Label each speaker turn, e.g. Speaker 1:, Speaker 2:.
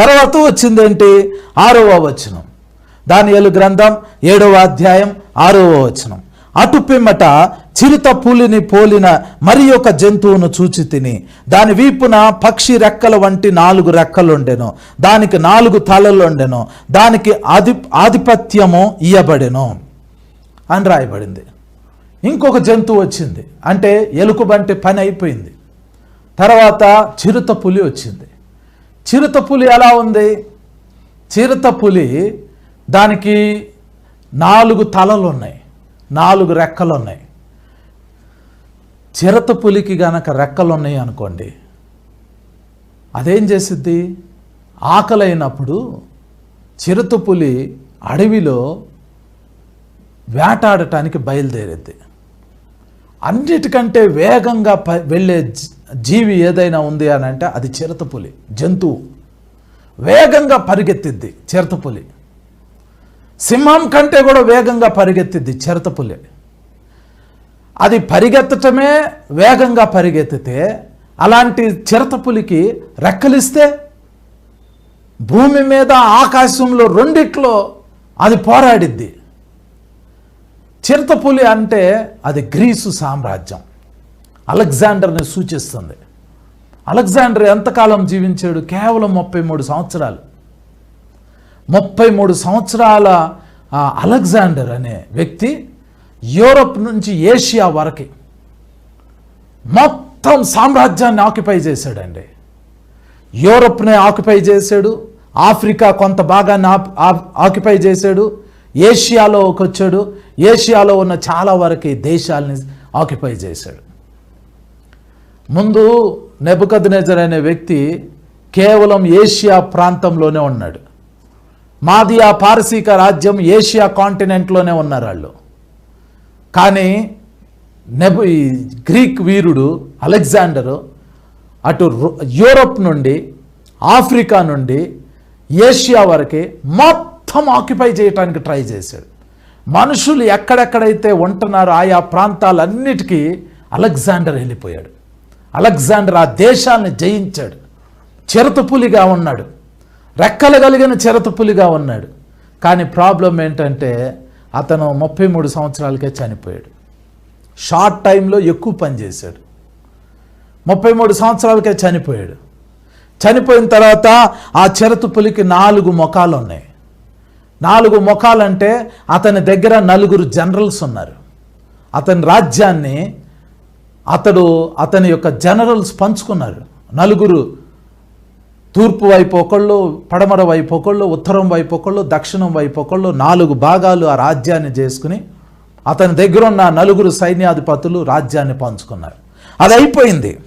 Speaker 1: తర్వాత వచ్చిందేంటి? ఆరవ వచనం. దానియలు గ్రంథం ఏడవ అధ్యాయం ఆరవ వచనం. అటు పిమ్మట చిరుత పులిని పోలిన మరి ఒక జంతువును చూచి తిని దాని వీపున పక్షి రెక్కల వంటి నాలుగు రెక్కలుండెను. దానికి నాలుగు తలలుండెను. దానికి ఆధి ఆధిపత్యము ఇయ్యబడెను అని రాయబడింది. ఇంకొక జంతువు వచ్చింది. అంటే ఎలుకబంటి పని అయిపోయింది. తర్వాత చిరుత పులి వచ్చింది. చిరుత పులి ఎలా ఉంది? చిరుత పులి దానికి నాలుగు తలలు ఉన్నాయి నాలుగు రెక్కలు ఉన్నాయి చిరత పులికి గనక రెక్కలు ఉన్నాయి అనుకోండి అదేం చేసిద్ది? ఆకలైనప్పుడు చిరుత పులి అడవిలో వేటాడటానికి బయలుదేరిద్ది. అన్నిటికంటే వేగంగా ప వెళ్ళే జీవి ఏదైనా ఉంది అని అంటే అది చిరతపులి జంతువు వేగంగా పరిగెత్తిద్ది చిరతపులి సింహం కంటే కూడా వేగంగా పరిగెత్తిద్ది చిరతపులి అది పరిగెత్తటమే వేగంగా పరిగెత్తితే అలాంటి చిరతపులికి రెక్కలిస్తే భూమి మీద ఆకాశంలో రెండిట్లో అది పోరాడిద్ది. చిరతపులి అంటే అది గ్రీసు సామ్రాజ్యం. అలెగ్జాండర్ని సూచిస్తుంది. అలెగ్జాండర్ ఎంతకాలం జీవించాడు? కేవలం ముప్పై మూడు సంవత్సరాలు. ముప్పై మూడు సంవత్సరాల అలెగ్జాండర్ అనే వ్యక్తి యూరప్ నుంచి ఏషియా వరకు మొత్తం సామ్రాజ్యాన్ని ఆక్యుపై చేశాడండి. యూరప్ని ఆక్యుపై చేశాడు ఆఫ్రికా కొంత భాగాన్ని ఆప్- ఆక్యుపై చేశాడు ఏషియాలోకి వచ్చాడు ఏషియాలో ఉన్న చాలా వరకు దేశాలని ఆక్యుపై చేశాడు. ముందు నెబుకద్నెజర్ అనే వ్యక్తి కేవలం ఏషియా ప్రాంతంలోనే ఉన్నాడు. మాది ఆ పారసీక రాజ్యం ఏషియా కాంటినెంట్లోనే ఉన్నారు వాళ్ళు. కానీ నెబు ఈ గ్రీక్ వీరుడు అలెగ్జాండరు అటు రు- యూరోప్ నుండి ఆఫ్రికా నుండి ఏషియా వరకే మొత్తం ఆక్యుపై చేయడానికి ట్రై చేశాడు. మనుషులు ఎక్కడెక్కడైతే ఉంటున్నారో ఆయా ప్రాంతాలన్నిటికీ అలెగ్జాండర్ వెళ్ళిపోయాడు. అలెగ్జాండర్ ఆ దేశాన్ని జయించాడు. చిరతపులిగా ఉన్నాడు. రెక్కలు కలిగిన చిరతపులిగా ఉన్నాడు. కానీ ప్రాబ్లం ఏంటంటే అతను ముప్పై మూడు సంవత్సరాలకే చనిపోయాడు. షార్ట్ టైంలో ఎక్కువ పని చేశాడు. ముప్పై మూడు సంవత్సరాలకే చనిపోయాడు. చనిపోయిన తర్వాత ఆ చిరతపులికి నాలుగు ముఖాలు ఉన్నాయి నాలుగు ముఖాలంటే అతని దగ్గర నలుగురు జనరల్స్ ఉన్నారు. అతని రాజ్యాన్ని అతడు అతని యొక్క జనరల్స్ పంచుకున్నారు. నలుగురు తూర్పు వైపు ఒకళ్ళు పడమర వైపు ఒకళ్ళు ఉత్తరం వైపు ఒకళ్ళు దక్షిణం వైపు ఒకళ్ళు నాలుగు భాగాలు ఆ రాజ్యాన్ని చేసుకుని అతని దగ్గర ఉన్న నలుగురు సైన్యాధిపతులు రాజ్యాన్ని పంచుకున్నారు. అది అయిపోయింది.